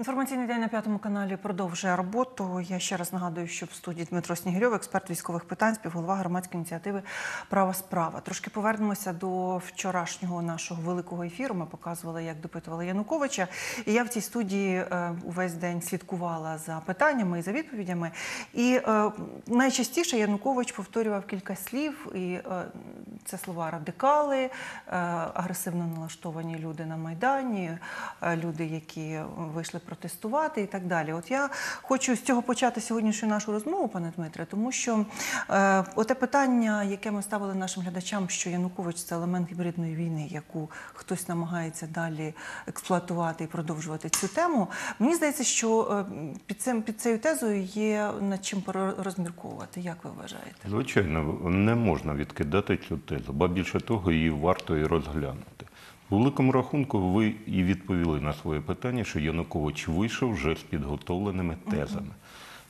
Інформаційний день на п'ятому каналі продовжує роботу. Я ще раз нагадую, що в студії Дмитро Снігирьов, експерт військових питань, співголова громадської ініціативи Права справа. Трошки повернемося до вчорашнього нашого великого ефіру. Ми показували, як допитували Януковича. І я в цій студії е, увесь день слідкувала за питаннями і за відповідями. І е, найчастіше Янукович повторював кілька слів, і е, це слова радикали, агресивно налаштовані люди на майдані, люди, які вийшли протестувати і так далі. От я хочу з цього почати сьогоднішню нашу розмову, пане Дмитре, тому що е, оте питання, яке ми ставили нашим глядачам, що Янукович це елемент гібридної війни, яку хтось намагається далі експлуатувати і продовжувати цю тему. Мені здається, що е, під цим під цією тезою є над чим розмірковувати. Як ви вважаєте? Звичайно, не можна відкидати цю тезу, ба більше того, її варто і розглянути. У великому рахунку ви і відповіли на своє питання, що Янукович вийшов вже з підготовленими тезами.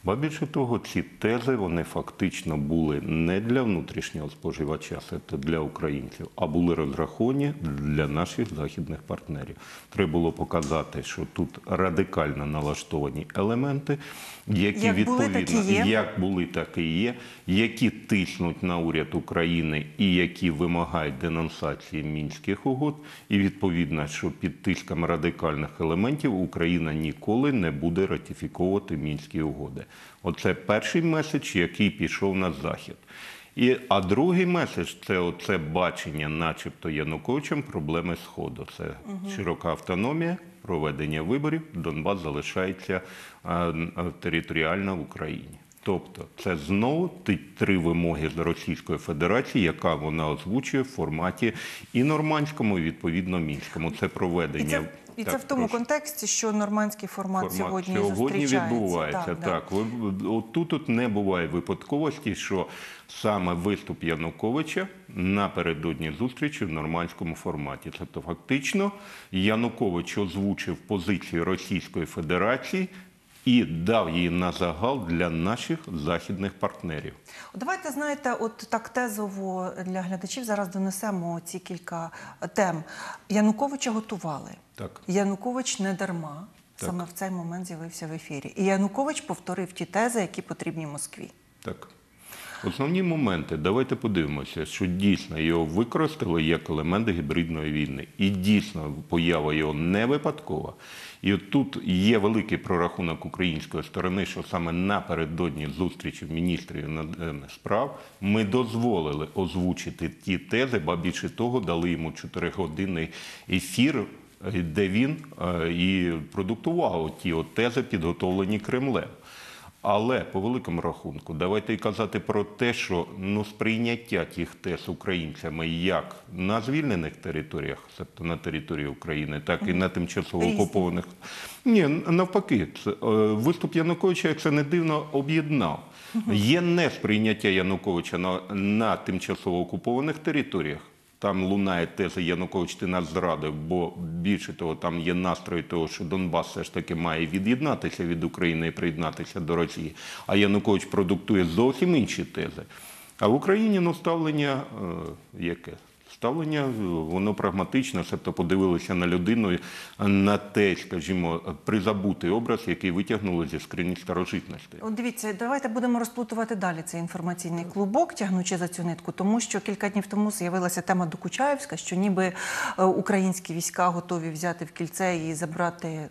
Ба більше того, ці тези вони фактично були не для внутрішнього споживача, це для українців, а були розраховані для наших західних партнерів. Треба було показати, що тут радикально налаштовані елементи, які Як відповідно є. як були, так і є, які тиснуть на уряд України і які вимагають денонсації мінських угод. І відповідно, що під тиском радикальних елементів Україна ніколи не буде ратифіковувати мінські угоди. Оце перший меседж, який пішов на захід. І, а другий меседж це оце бачення, начебто Януковичем, проблеми Сходу. Це широка автономія, проведення виборів. Донбас залишається е, е, територіально в Україні. Тобто, це знову ті три вимоги з Російської Федерації, яка вона озвучує в форматі і нормандському, і відповідно мінському. Це І проведення це, і це в тому прошу. контексті, що нормандський формат, Формат сьогодні, сьогодні зустрічається. відбувається. Так, Так, да. Ви- тут не буває випадковості, що саме виступ Януковича напередодні зустрічі в нормандському форматі. Тобто, фактично, Янукович озвучив позицію Російської Федерації і дав її на загал для наших західних партнерів. Давайте знаєте, от так тезово для глядачів зараз донесемо ці кілька тем. Януковича готували. Так. Янукович не дарма Так. саме в цей момент з'явився в ефірі. І Янукович повторив ті тези, які потрібні Москві. Так. Основні моменти, давайте подивимося, що дійсно його використали як елемент гібридної війни. І дійсно поява його не випадкова. І от тут є великий прорахунок української сторони, що саме напередодні зустрічі міністрів іноземних справ ми дозволили озвучити ті тези, ба більше того, дали йому 4-годинний ефір, е, де він е, і продуктував ті от тези, підготовлені Кремлем. Але по великому рахунку, давайте й казати про те, що ну сприйняття тих тез українцями як на звільнених територіях, тобто на території України, так і на тимчасово окупованих. Ні, навпаки, це, е, виступ Януковича, як це не дивно, об'єднав. Є несприйняття Януковича на, на тимчасово окупованих територіях. Там лунає теза Янукович, ти нас зрадив, бо більше того, там є настрої того, що Донбас все ж таки має від'єднатися від України і приєднатися до Росії. А Янукович продуктує зовсім інші тези. А в Україні ну, ставлення е, яке? Ставлення е, воно прагматичне, тобто подивилися на людину, на те, скажімо, призабутий образ, який витягнули зі скрині старожитностей. От дивіться, давайте будемо розплутувати далі цей інформаційний клубок, тягнучи за цю нитку, тому що кілька днів тому з'явилася тема Докучаєвська, що ніби е, українські війська готові взяти в кільце і забрати е,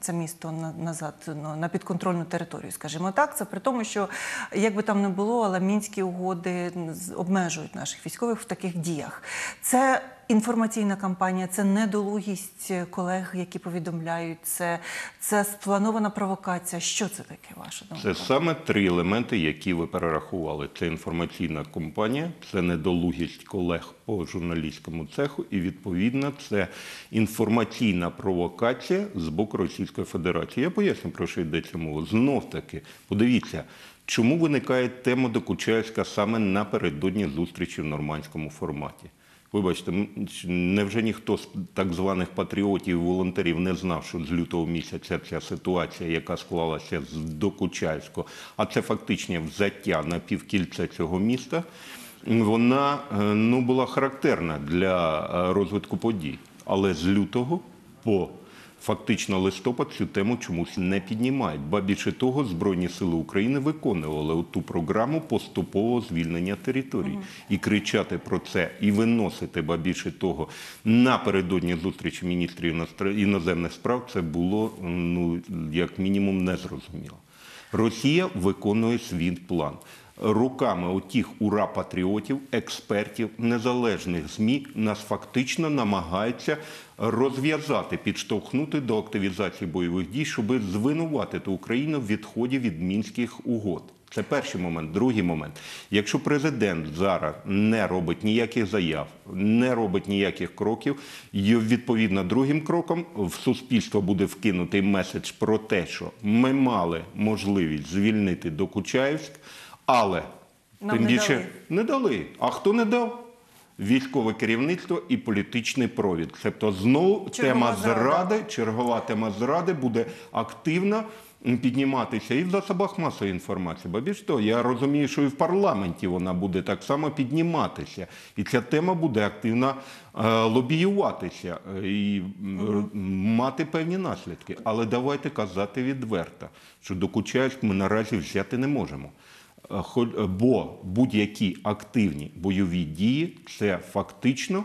це місто на- назад ну, на підконтрольну територію, скажімо так. Це при тому, що як би там не було, але мінські угоди обмежують наших військових в таких діях. Це інформаційна кампанія, це недолугість колег, які повідомляють, це, це спланована провокація. Що це таке, ваша думка? Це саме три елементи, які ви перерахували. Це інформаційна компанія, це недолугість колег по журналістському цеху, і відповідно це інформаційна провокація з боку Російської Федерації. Я поясню, про що йдеться мова. Знов таки, подивіться. Чому виникає тема Докучаєвська саме напередодні зустрічі в нормандському форматі? Вибачте, невже ніхто з так званих патріотів і волонтерів не знав, що з лютого місяця ця ситуація, яка склалася з Докучаївського, а це фактичне взяття на півкільце цього міста, вона е, ну, була характерна для е, розвитку подій. Але з лютого по Фактично листопад цю тему чомусь не піднімають. Ба більше того, Збройні сили України виконували ту програму поступового звільнення територій. І кричати про це, і виносити, ба більше того, напередодні зустрічі міністрів іноземних справ, це було ну як мінімум незрозуміло. Росія виконує свій план. Руками отіх ура-патріотів, експертів, незалежних ЗМІ нас фактично намагаються розв'язати, підштовхнути до активізації бойових дій, щоб звинуватити Україну в відході від мінських угод. Це перший момент. Другий момент. Якщо президент зараз не робить ніяких заяв, не робить ніяких кроків, і відповідно другим кроком в суспільство буде вкинутий меседж про те, що ми мали можливість звільнити Докучаївськ, але Нам тим не більше дали. не дали. А хто не дав? Військове керівництво і політичний провід. Тобто знову Чергова тема зрада. зради, чергова тема зради буде активно підніматися і в засобах масової інформації. Бо більш того, я розумію, що і в парламенті вона буде так само підніматися. І ця тема буде активно е, лобіюватися е, і мати певні наслідки. Але давайте казати відверто, що до Кучаївськ ми наразі взяти не можемо. Е, Бо будь-які активні бойові дії це фактично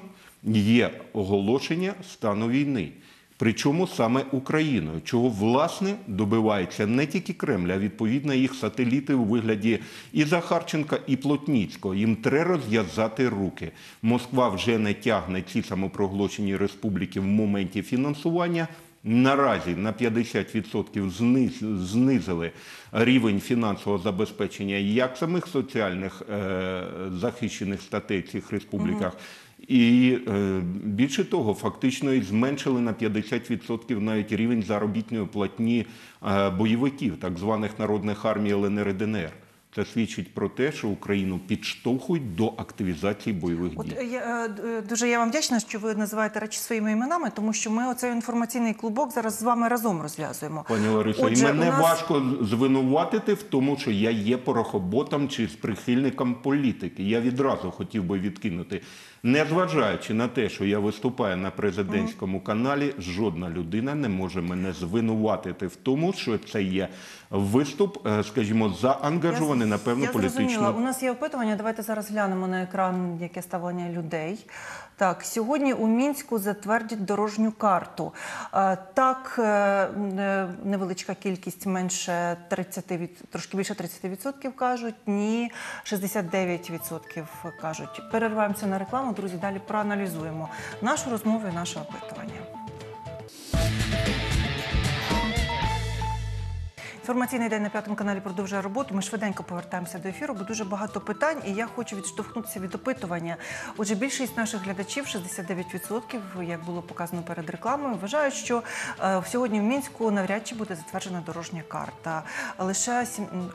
є оголошення стану війни. Причому саме Україною, чого власне добивається не тільки Кремль, а відповідно їх сателіти у вигляді і Захарченка, і Плотніцького. Їм треба розв'язати руки. Москва вже не тягне ці самопроголошені республіки в моменті фінансування. Наразі на 50% зниз- знизили рівень фінансового забезпечення як самих соціальних е, захищених статей в цих республіках. І е, більше того, фактично і зменшили на 50% навіть рівень заробітної платні е, бойовиків, так званих народних армій ЛНР і ДНР. Це свідчить про те, що Україну підштовхують до активізації бойових дій. е, я, е, е, дуже я вам вдячна, що ви називаєте речі своїми іменами, тому що ми оцей інформаційний клубок зараз з вами разом розв'язуємо. Пані Ларисо, Отже, і мене нас- важко звинуватити в тому, що я є порохоботом чи з прихильником політики. Я відразу хотів би відкинути. Незважаючи на те, що я виступаю на президентському каналі, жодна людина не може мене звинуватити в тому, що це є виступ, скажімо, заангажований на певну я зрозуміла. У нас є опитування. Давайте зараз глянемо на екран, яке ставлення людей. Так, сьогодні у мінську затвердять дорожню карту. Е, Так, е, е, невеличка кількість менше 30 від трошки більше 30% кажуть. Ні, 69% кажуть. Перерваємося на рекламу. Друзі, далі проаналізуємо нашу розмову і наше опитування. Інформаційний день на п'ятому каналі продовжує роботу. Ми швиденько повертаємося до ефіру, бо дуже багато питань, і я хочу відштовхнутися від опитування. Отже, більшість наших глядачів, 69%, як було показано перед рекламою, вважають, що е, сьогодні в мінську навряд чи буде затверджена дорожня карта. Лише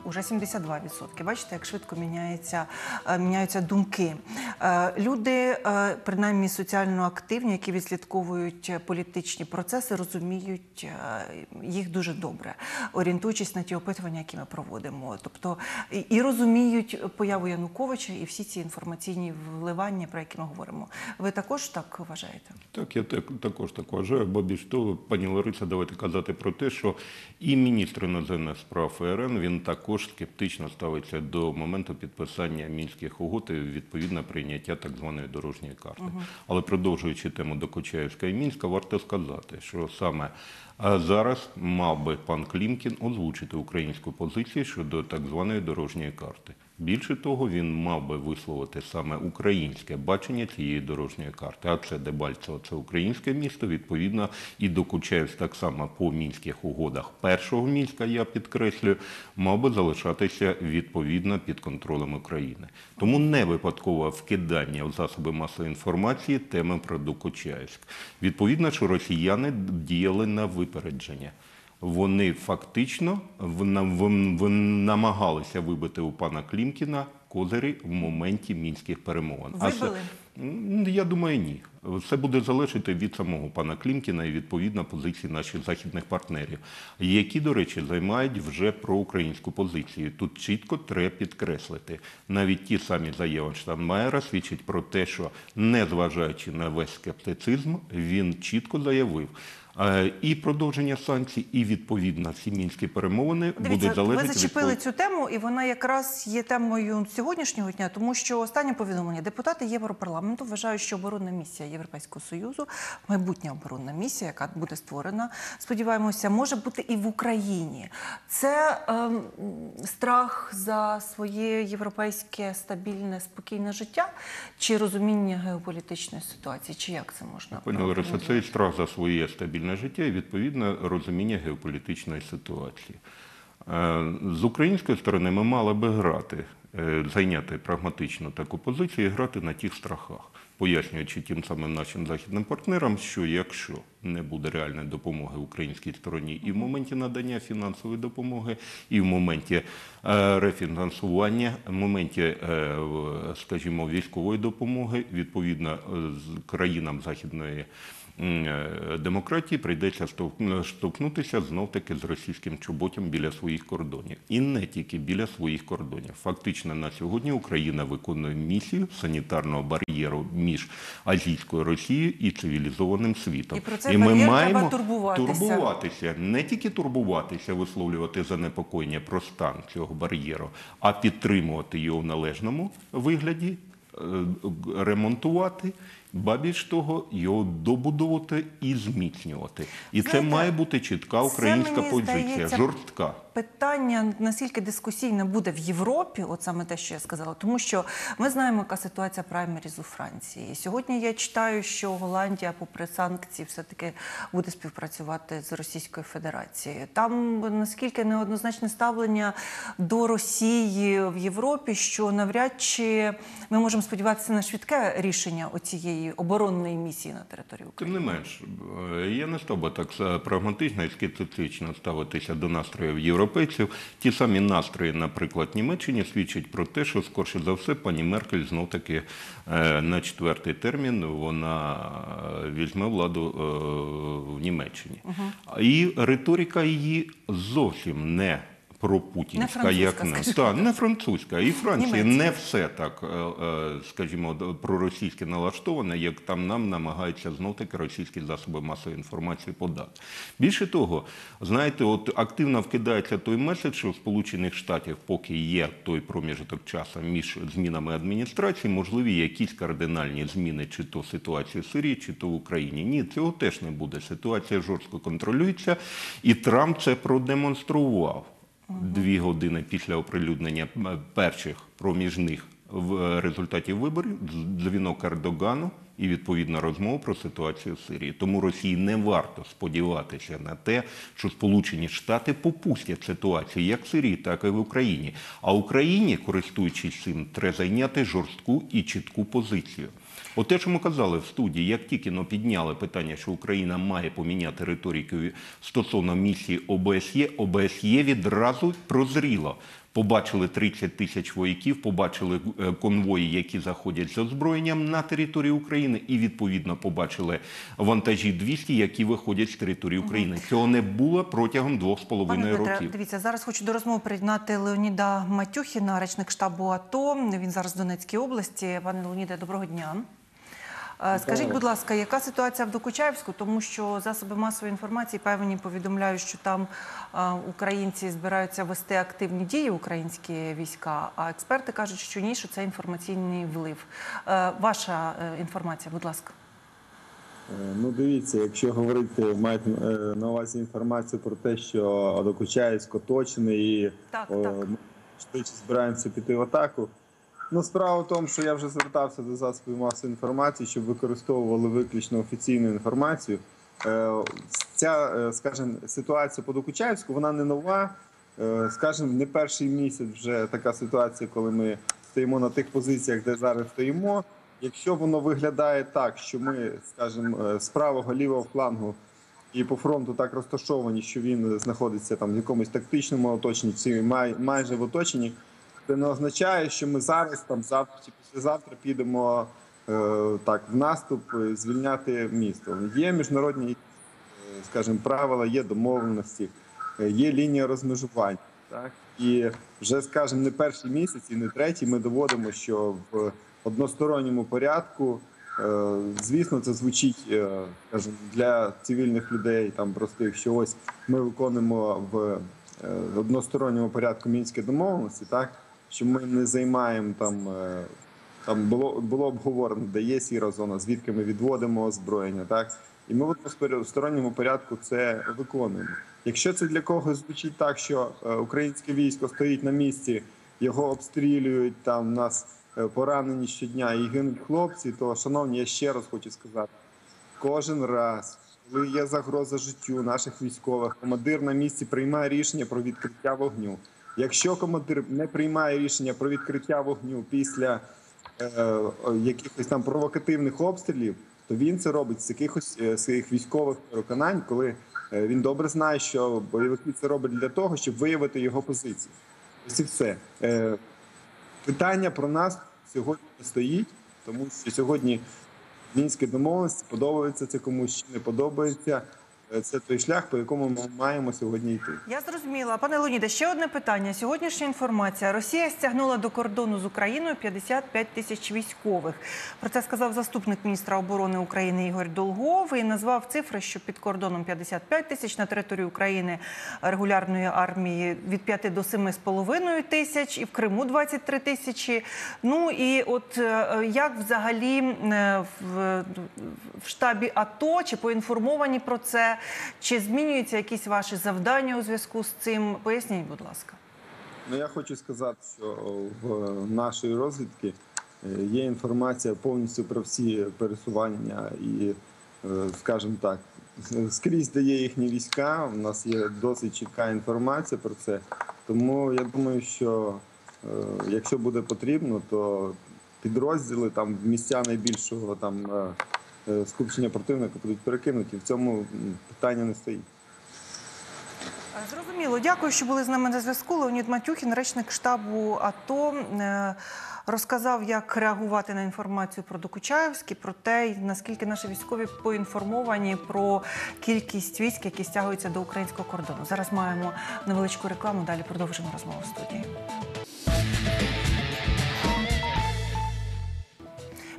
уже 72%. Бачите, як швидко міняється, е, міняються думки. Е, люди, принаймні соціально активні, які відслідковують політичні процеси, розуміють їх дуже добре, орієнтуючись на ті опитування, які ми проводимо. Тобто і, і розуміють появу Януковича і всі ці інформаційні вливання, про які ми говоримо. Ви також так вважаєте? Так, я так, також так вважаю, бо більш того, пані Лариса, давайте казати про те, що і міністр іноземних справ РН він також скептично ставиться до моменту підписання мінських угод і відповідно прийняття так званої дорожньої карти. Але продовжуючи тему Докучаєвська і Мінська, варто сказати, що саме а зараз мав би пан Клімкін озвучити українську позицію щодо так званої дорожньої карти. Більше того, він мав би висловити саме українське бачення цієї дорожньої карти. А це Дебальцево, це українське місто. Відповідно, і Докучаєвськ так само по мінських угодах першого мінська, я підкреслюю, мав би залишатися відповідно під контролем України. Тому не випадкове вкидання в засоби масової інформації теми про Докучаєвськ. Відповідно, що росіяни діяли на випередження. Вони фактично намагалися вибити у пана Клімкіна козирі в моменті мінських перемовин. А Вибили? М, Я думаю, ні. Все буде залежати від самого пана Клімкіна і відповідно позиції наших західних партнерів, які, до речі, займають вже проукраїнську позицію. Тут чітко треба підкреслити. Навіть ті самі заяви Штанмаєра свідчать про те, що незважаючи на весь скептицизм, він чітко заявив. Е, І продовження санкцій, і відповідно всі мінські перемовини будуть Дивіться, залежати ви зачепили від цю тему, і вона якраз є темою сьогоднішнього дня, тому що останнє повідомлення. Депутати Європарламенту вважають, що оборонна місія Європейського союзу, майбутня оборонна місія, яка буде створена, сподіваємося, може бути і в Україні. Це ем, страх за своє європейське стабільне спокійне життя, чи розуміння геополітичної ситуації, чи як це можна Пані Лариса, це і страх за своє стабільне життя і відповідно розуміння геополітичної ситуації. Е, З української сторони ми мали би грати, е, зайняти прагматичну таку позицію і грати на тих страхах, пояснюючи тим самим нашим західним партнерам, що якщо не буде реальної допомоги українській стороні і в моменті надання фінансової допомоги, і в моменті е, рефінансування, в моменті, скажімо, військової допомоги, відповідно країнам західної демократії прийдеться штовхнутися знов таки з російським чоботям біля своїх кордонів. І не тільки біля своїх кордонів. Фактично на сьогодні Україна виконує місію санітарного бар'єру між азійською Росією і цивілізованим світом. І про цей бар'єр треба турбуватися. турбуватися, не тільки турбуватися, висловлювати занепокоєння про стан цього бар'єру, а підтримувати його в належному вигляді, е, ремонтувати. Ба більш того, його добудовувати і зміцнювати. І це має бути чітка українська позиція, жорстка. Питання наскільки дискусійне буде в Європі, от саме те, що я сказала, тому що ми знаємо, яка ситуація праймеріз у Франції. Сьогодні я читаю, що Голландія, попри санкції, все-таки буде співпрацювати з Російською Федерацією. Там наскільки неоднозначне ставлення до Росії в Європі, що навряд чи ми можемо сподіватися на швидке рішення оцієї оборонної місії на території України. Тим не менш, е, я не став би так прагматично і скептично ставитися до настроїв європейців. Ті самі настрої, наприклад, Німеччині свідчать про те, що скорше за все пані Меркель знов таки е, на четвертий термін вона е, візьме владу в Німеччині. І риторика її зовсім не. Про путінська, Не як не та не французька, і Франція Німецька. не все так, е, е, скажімо, проросійське налаштоване, як там нам намагаються знов таки російські засоби масової інформації подати. Більше того, знаєте, от активно вкидається той меседж, що в Сполучених Штатів, поки є той проміжок часу між змінами адміністрації, можливі якісь кардинальні зміни, чи то ситуації в Сирії, чи то в Україні. Ні, цього теж не буде. Ситуація жорстко контролюється, і Трамп це продемонстрував дві години після оприлюднення перших проміжних е, результатів виборів дзвінок Ердогану і відповідна розмова про ситуацію в Сирії. Тому Росії не варто сподіватися на те, що Сполучені Штати попустять ситуацію як в Сирії, так і в Україні. А Україні, користуючись цим, треба зайняти жорстку і чітку позицію. От те, що ми казали в студії, як тільки но підняли питання, що Україна має поміняти риторику стосовно місії ОБСЄ, ОБСЄ відразу прозріло. Побачили 30 тисяч вояків, побачили е, конвої, які заходять з озброєнням на територію України, і відповідно побачили вантажі 200, які виходять з території України. Цього не було протягом двох з половиною років. дивіться, зараз хочу до розмови приєднати Леоніда Матюхіна, речник штабу АТО. Він зараз в Донецькій області. Пане Леоніде, доброго дня. Скажіть, будь ласка, яка ситуація в Докучаєвську? Тому що засоби масової інформації певні повідомляють, що там українці збираються вести активні дії, українські війська. А експерти кажуть, що ні, що це інформаційний влив. Е, Ваша е, інформація, будь ласка. Е, Ну, дивіться, якщо говорити, мають на увазі інформацію про те, що Докучаєвськ оточений і Так, так. ми збираємося піти в атаку. Ну, справа в тому, що я вже звертався до засобів масової інформації, щоб використовували виключно офіційну інформацію. Е, Ця, е, скажімо, ситуація по Докучаєвську, вона не нова. Е, Скажімо, не перший місяць вже така ситуація, коли ми стоїмо на тих позиціях, де зараз стоїмо. Якщо воно виглядає так, що ми, скажімо, з правого лівого флангу і по фронту так розташовані, що він знаходиться там в якомусь тактичному оточенні, майже в оточенні, це не означає, що ми зараз, там завтра чи післязавтра підемо е, так в наступ е, звільняти місто. Є міжнародні, е, скажімо, правила, є домовленості, е, є лінія розмежування. Так і вже, скажімо, не перший місяць і не третій. Ми доводимо, що в односторонньому порядку Е, Звісно, це звучить е, скажімо, для цивільних людей, там простих, що ось ми виконуємо в односторонньому порядку мінські домовленості, так що ми не займаємо там. е, Там було було обговорено, де є сіра зона, звідки ми відводимо озброєння, так і ми в односторонньому порядку це виконуємо. Якщо це для когось звучить так, що е, українське військо стоїть на місці, його обстрілюють там у нас е, поранені щодня і гинуть хлопці, то шановні, я ще раз хочу сказати: кожен раз, коли є загроза життю наших військових, командир на місці приймає рішення про відкриття вогню. Якщо командир не приймає рішення про відкриття вогню після е, якихось там провокативних обстрілів, то він це робить з якихось е, своїх військових переконань, коли е, він добре знає, що бойовики це роблять для того, щоб виявити його позиції. Ось і все. Е, питання про нас сьогодні не стоїть, тому що сьогодні мінські домовленості подобається це комусь чи не подобається. Е, Це той шлях, по якому ми маємо сьогодні йти. Я зрозуміла. Пане Леоніде, ще одне питання. Сьогоднішня інформація. Росія стягнула до кордону з Україною 55 тисяч військових. Про це сказав заступник міністра оборони України Ігор Долгов і назвав цифри, що під кордоном 55 тисяч на території України регулярної армії від 5 до 7,5 тисяч, і в Криму 23 тисячі. Ну і от е, як взагалі е, в, в штабі АТО чи поінформовані про це? Чи змінюються якісь ваші завдання у зв'язку з цим? Поясніть, будь ласка. Ну я хочу сказати, що в нашої розвідки е, є інформація повністю про всі пересування і, е, скажімо так, скрізь де є їхні війська. У нас є досить чітка інформація про це. Тому я думаю, що е, якщо буде потрібно, то підрозділи там в місця найбільшого там скупчення противника будуть перекинуті. В цьому питання не стоїть. Е, Зрозуміло. Дякую, що були з нами на зв'язку. Леонід Матюхін, речник штабу АТО, е, розказав, як реагувати на інформацію про Докучаєвський, про те, наскільки наші військові поінформовані про кількість військ, які стягуються до українського кордону. Зараз маємо невеличку рекламу. Далі продовжимо розмову в студії.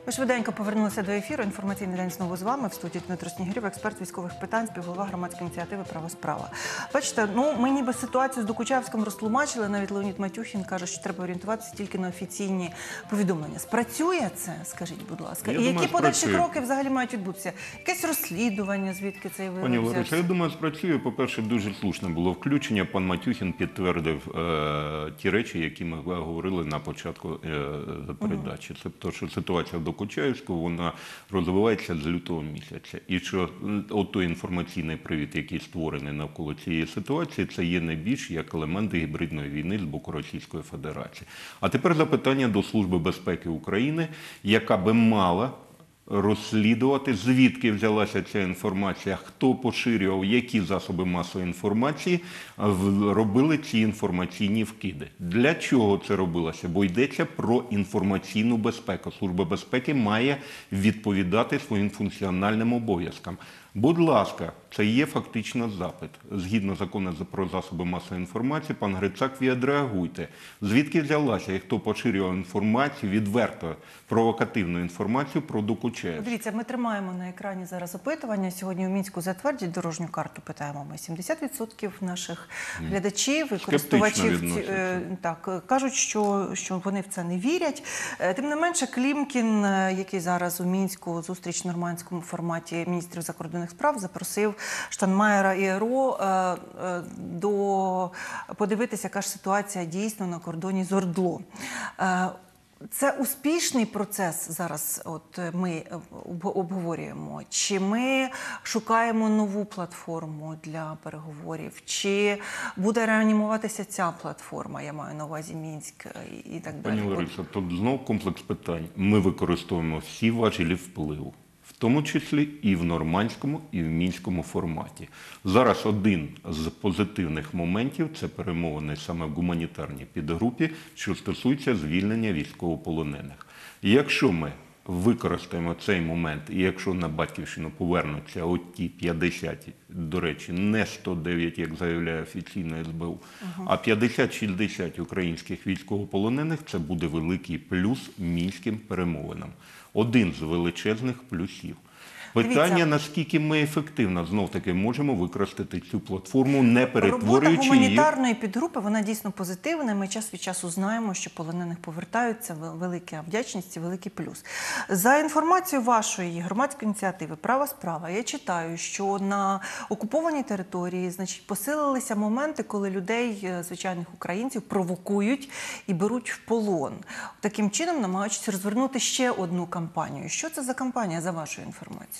Ми швиденько повернулися до ефіру. Інформаційний день знову з вами в студії Дмитро Снігирів, експерт військових питань, співголова громадської ініціативи Право справа. Бачите, ну ми ніби ситуацію з Докучаєвським розтлумачили. Навіть Леонід Матюхін каже, що треба орієнтуватися тільки на офіційні повідомлення. Спрацює це? Скажіть, будь ласка, Я і думаю, які подальші кроки взагалі мають відбутися? Якесь розслідування, звідки цей Пані вирок Лариса, я думаю, спрацює. По-перше, дуже слушне було включення. Пан Матюхін підтвердив е, ті речі, які ми говорили на початку е, передачі. Це то, що ситуація в Докучаївську, вона розвивається з лютого місяця. І що от той інформаційний привід, який створений навколо цієї ситуації, це є не більш як елементи гібридної війни з боку Російської Федерації. А тепер запитання до Служби безпеки України, яка би мала розслідувати, звідки взялася ця інформація, хто поширював, які засоби масової інформації робили ці інформаційні вкиди. Для чого це робилося? Бо йдеться про інформаційну безпеку. Служба безпеки має відповідати своїм функціональним обов'язкам. Будь ласка, це є фактично запит. Згідно закону за- про засоби масової інформації, пан Грицак, відреагуйте. Звідки взялася і хто поширював інформацію, відверто провокативну інформацію про Докучаєв? Дивіться, ми тримаємо на екрані зараз опитування. Сьогодні у мінську затвердять дорожню карту. Питаємо ми 70% наших глядачів і користувачів е, так кажуть, що, що вони в це не вірять. Е, Тим не менше, Клімкін, е, який зараз у мінську зустріч в нормандському форматі міністрів закордонних справ, запросив Штанмаєра і ЕРО е, е, до подивитися, яка ж ситуація дійсно на кордоні з Ордло. Е, це успішний процес зараз. От ми обговорюємо. Чи ми шукаємо нову платформу для переговорів? Чи буде реанімуватися ця платформа? Я маю на увазі Мінськ і і так далі. Пані Лариса, тут знов комплекс питань. Ми використовуємо всі важелі впливу, в тому числі і в нормандському, і в мінському форматі. Зараз один з позитивних моментів це перемовини саме в гуманітарній підгрупі, що стосується звільнення військовополонених. Якщо ми використаємо цей момент, і якщо на батьківщину повернуться от ті 50, до речі, не 109, як заявляє офіційно СБУ, а 50-60 українських військовополонених, це буде великий плюс мінським перемовинам. Один з величезних плюсів. Питання, Дивіться. наскільки ми ефективно знов таки можемо використати цю платформу, не Робота перетворюючи її. гуманітарної підгрупи вона дійсно позитивна. Ми час від часу знаємо, що полонених повертаються. ве- Велика вдячність і великий плюс. За інформацією вашої громадської ініціативи Права справа я читаю, що на окупованій території значить посилилися моменти, коли людей, е, звичайних українців, провокують і беруть в полон. Таким чином намагаючись розвернути ще одну кампанію. Що це за кампанія за вашою інформацією?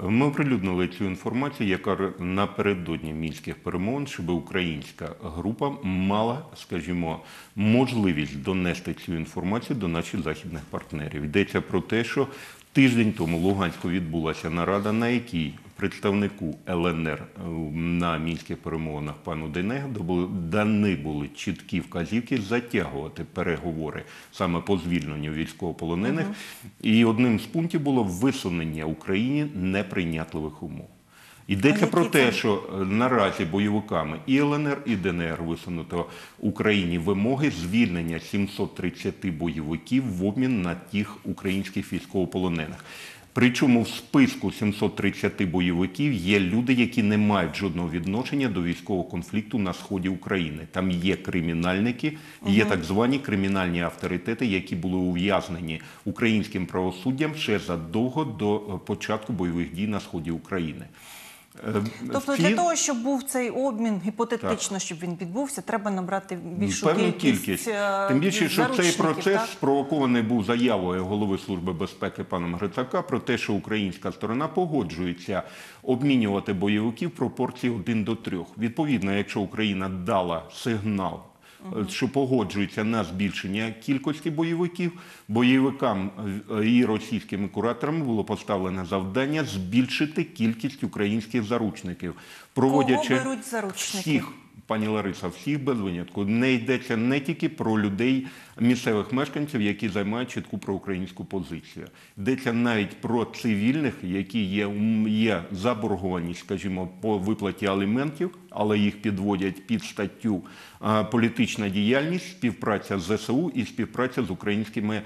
Ми оприлюднили цю інформацію, яка напередодні мінських перемовин, щоб українська група мала, скажімо, можливість донести цю інформацію до наших західних партнерів. Йдеться про те, що тиждень тому в Луганську відбулася нарада, на якій представнику ЛНР е, на мінських перемовинах пану Денегу були- дані були чіткі вказівки затягувати переговори саме по звільненню військовополонених. І одним з пунктів було висунення Україні неприйнятливих умов. Йдеться про те, що е, наразі бойовиками і ЛНР, і ДНР висунуто Україні вимоги звільнення 730 бойовиків в обмін на тих українських військовополонених. Причому в списку 730 бойовиків є люди, які не мають жодного відношення до військового конфлікту на сході України. Там є кримінальники, є так звані кримінальні авторитети, які були ув'язнені українським правосуддям ще задовго до е, початку бойових дій на сході України. Е, Тобто для того, щоб був цей обмін, гіпотетично, щоб він відбувся, треба набрати більшу Певну кількість. кількість. е, Тим більше, що цей процес так? спровокований був заявою голови Служби безпеки паном Грицака про те, що українська сторона погоджується обмінювати бойовиків в пропорції 1 до 3. Відповідно, якщо Україна дала сигнал. Е, Що погоджується на збільшення кількості бойовиків, бойовикам е, і російськими кураторами було поставлено завдання збільшити кількість українських заручників, проводячи беруть заручники? всіх пані Лариса, всіх без винятку. Не йдеться не тільки про людей, місцевих мешканців, які займають чітку проукраїнську позицію. Йдеться навіть про цивільних, які є, є заборгованість, скажімо, по виплаті аліментів, але їх підводять під статтю політична діяльність, співпраця з ЗСУ і співпраця з українськими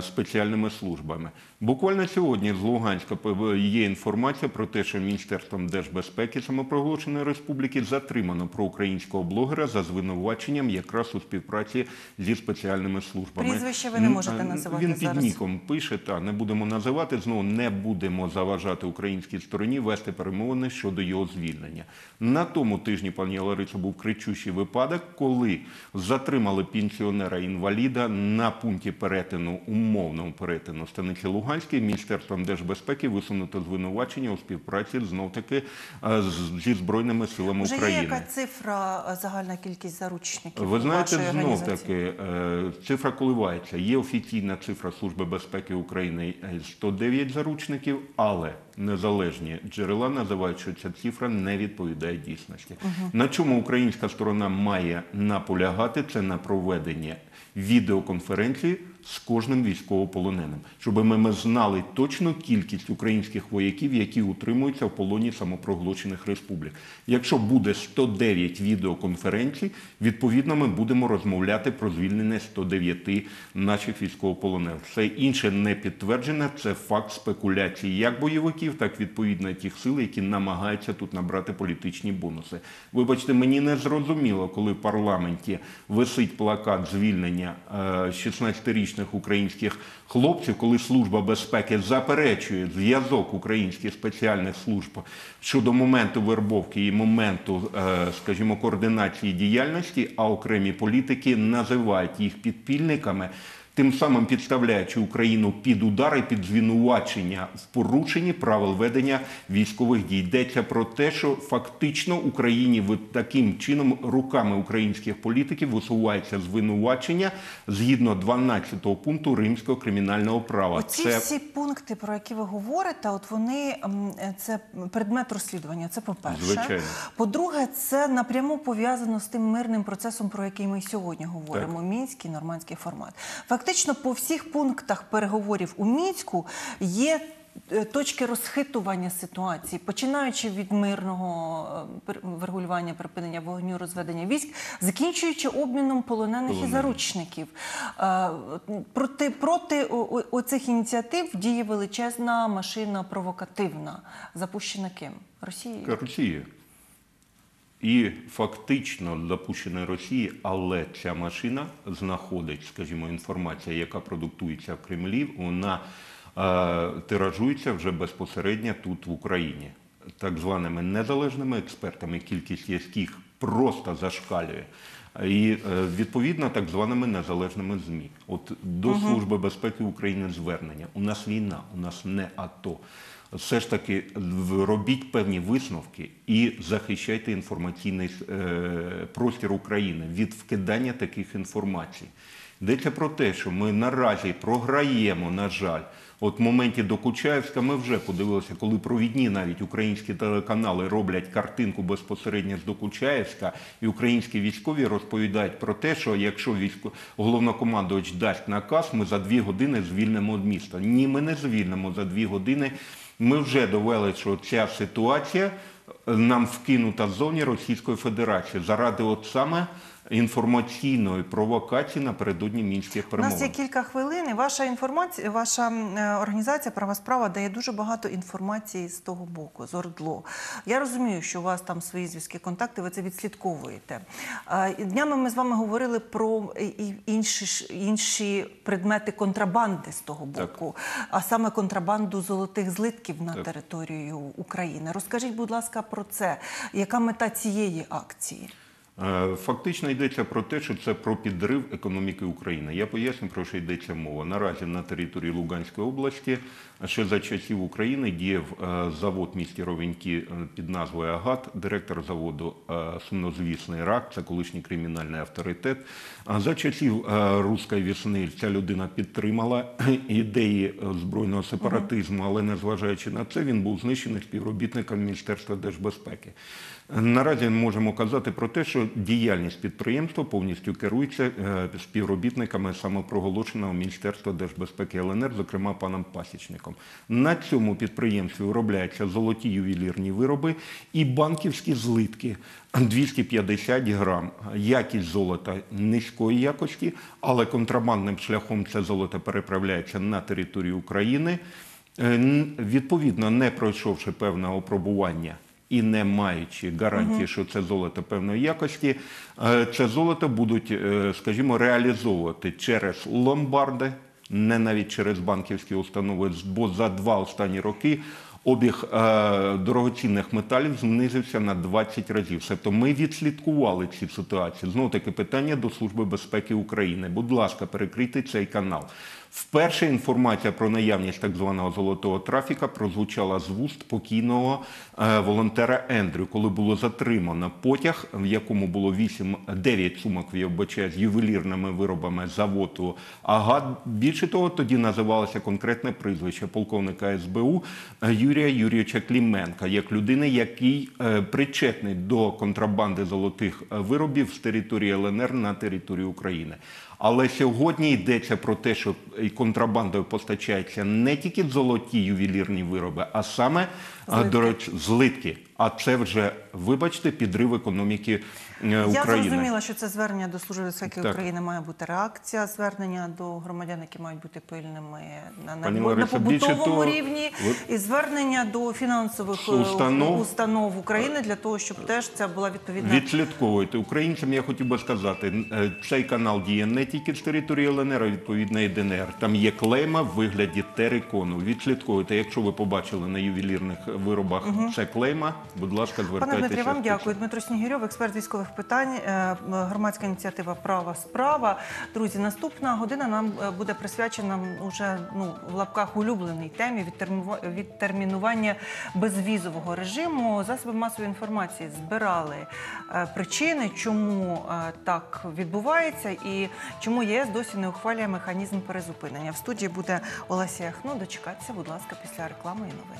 спеціальними службами. Буквально сьогодні з Луганська є інформація про те, що Міністерством держбезпеки самопроголошеної республіки затримано проукраїнського блогера за звинуваченням якраз у співпраці зі спеціальними службами. Прізвище ви не можете а, називати Він під зараз. ніком пише, та не будемо називати. Знову не будемо заважати українській стороні вести перемовини щодо його звільнення. На тому тижні, пані Лариса, був кричущий випадок, коли затримали пенсіонера-інваліда на пункті перетину, умовного перетину станиці Луганської. Міністерством держбезпеки висунуто звинувачення у співпраці знов таки е, зі збройними силами Вже є України. яка цифра, е, загальна кількість заручників Ви знаєте, знов таки е, цифра коливається. Є офіційна цифра Служби безпеки України е, 109 заручників, але незалежні джерела називають, що ця цифра не відповідає дійсності. На чому українська сторона має наполягати, це на проведення відеоконференції з кожним військовополоненим, щоб ми знали точно кількість українських вояків, які утримуються в полоні самопроглочених республік. Якщо буде 109 відеоконференцій, відповідно ми будемо розмовляти про звільнення 109 наших військовополонених. Все інше не підтверджене, це факт спекуляції як бойовиків, так відповідно тих сил, які намагаються тут набрати політичні бонуси. Вибачте, мені не зрозуміло, коли в парламенті висить плакат звільнення е, 16-річного пересічних українських хлопців, коли служба безпеки заперечує зв'язок українських спеціальних служб щодо моменту вербовки і моменту, е, скажімо, координації діяльності, а окремі політики називають їх підпільниками. Тим самим підставляючи Україну під удари, під звинувачення в порушенні правил ведення військових дій. Йдеться про те, що фактично Україні таким чином руками українських політиків висувається звинувачення згідно 12 пункту Римського кримінального права. Оці всі пункти, про які ви говорите, от вони це предмет розслідування. Це по-перше. Звичайно. По-друге, це напряму пов'язано з тим мирним процесом, про який ми сьогодні говоримо. Мінський нормандський формат. Фактично. Фактично по всіх пунктах переговорів у мінську є. е, Точки розхитування ситуації, починаючи від мирного е, врегулювання припинення вогню, розведення військ, закінчуючи обміном полонених і заручників. Е, Проти, проти оцих ініціатив діє величезна машина провокативна, запущена ким? Росією. Росія. І фактично запущена Росії, але ця машина знаходить, скажімо, інформація, яка продуктується в Кремлі, вона е, тиражується вже безпосередньо тут в Україні. Так званими незалежними експертами, кількість яких просто зашкалює. І е, відповідно так званими незалежними ЗМІ. От до Служби безпеки України звернення. У нас війна, у нас не АТО. Все ж таки робіть певні висновки і захищайте інформаційний е, простір України від вкидання таких інформацій. Йдеться про те, що ми наразі програємо, на жаль. От в моменті Докучаєвська ми вже подивилися, коли провідні навіть українські телеканали роблять картинку безпосередньо з Докучаєвська, і українські військові розповідають про те, що якщо військо головнокомандувач дасть наказ, ми за дві години звільнимо місто. Ні, ми не звільнимо за дві години. Ми вже довели, що ця ситуація нам вкинута в зоні Російської Федерації заради от саме інформаційної провокації напередодні мінських У нас є кілька хвилин. і Ваша інформація, ваша е, організація Права справа дає дуже багато інформації з того боку, з ОРДЛО. Я розумію, що у вас там свої зв'язки, контакти, ви це відслідковуєте. Днями ми з вами говорили про інші інші предмети контрабанди з того Так. боку, а саме контрабанду золотих злитків на Так. територію України. Розкажіть, будь ласка, про це. Яка мета цієї акції? Е, Фактично йдеться про те, що це про підрив економіки України. Я поясню, про що йдеться мова. Наразі на території Луганської області ще за часів України діяв е, завод місті Ровенькі е, під назвою Агат, директор заводу е, сумнозвісний рак, це колишній кримінальний авторитет. А за часів руської весни ця людина підтримала ідеї збройного сепаратизму, але незважаючи на це, він був знищений співробітником Міністерства держбезпеки. Наразі можемо казати про те, що діяльність підприємства повністю керується співробітниками самопроголошеного Міністерства держбезпеки ЛНР, зокрема паном Пасічником. На цьому підприємстві виробляються золоті ювелірні вироби і банківські злитки 250 грам. Якість золота низької якості, але контрабандним шляхом це золото переправляється на територію України. Е, Відповідно, не пройшовши певне опробування і не маючи гарантії, що це золото певної якості, е, це золото будуть, е, скажімо, реалізовувати через ломбарди, не навіть через банківські установи, бо за два останні роки. Обіг е, дорогоцінних металів знизився на 20 разів. Тобто ми відслідкували ці ситуації. Знову таки питання до Служби безпеки України. Будь ласка, перекрийте цей канал. Вперше інформація про наявність так званого золотого трафіка прозвучала з вуст покійного е, волонтера Ендрю, коли було затримано потяг, в якому було 8, 9 сумок, я вбачаю, з ювелірними виробами заводу Агат. Більше того, тоді називалося конкретне прізвище полковника СБУ е, Юрія Юрійовича Кліменка, як людини, який е, причетний до контрабанди золотих виробів з території ЛНР на територію України. Але сьогодні йдеться про те, що контрабандою постачаються не тільки золоті ювелірні вироби, а саме Злитки. до речі, злитки. А це вже, вибачте, підрив економіки е, Я зрозуміла, що це звернення до Служби безпеки Так. України має бути реакція, звернення до громадян, які мають бути пильними на, на, на Лариса, більше побутовому рівні, ви- і звернення до фінансових е, Установ. установ України для того, щоб теж це була відповідна Відслідковуйте українцям. Я хотів би сказати, е, цей канал діє не тільки з території ЛНР, а відповідно і ДНР. Там є клейма в вигляді терикону. Відслідковуйте. Якщо ви побачили на ювелірних виробах це клейма, будь ласка, звертайтеся. Пане Дмитрі, вам дякую. Дмитро Снігирьов, експерт військових питань, е, громадська ініціатива Права справа. Друзі, наступна година нам е, буде присвячена уже ну в лапках улюбленій темі відтермінува- відтермінування безвізового режиму. Засоби масової інформації збирали е, причини, чому так відбувається, і чому ЄС досі не ухвалює механізм перезупинення. В студії буде Олеся Яхно. Дочекатися, будь ласка, після реклами і новин.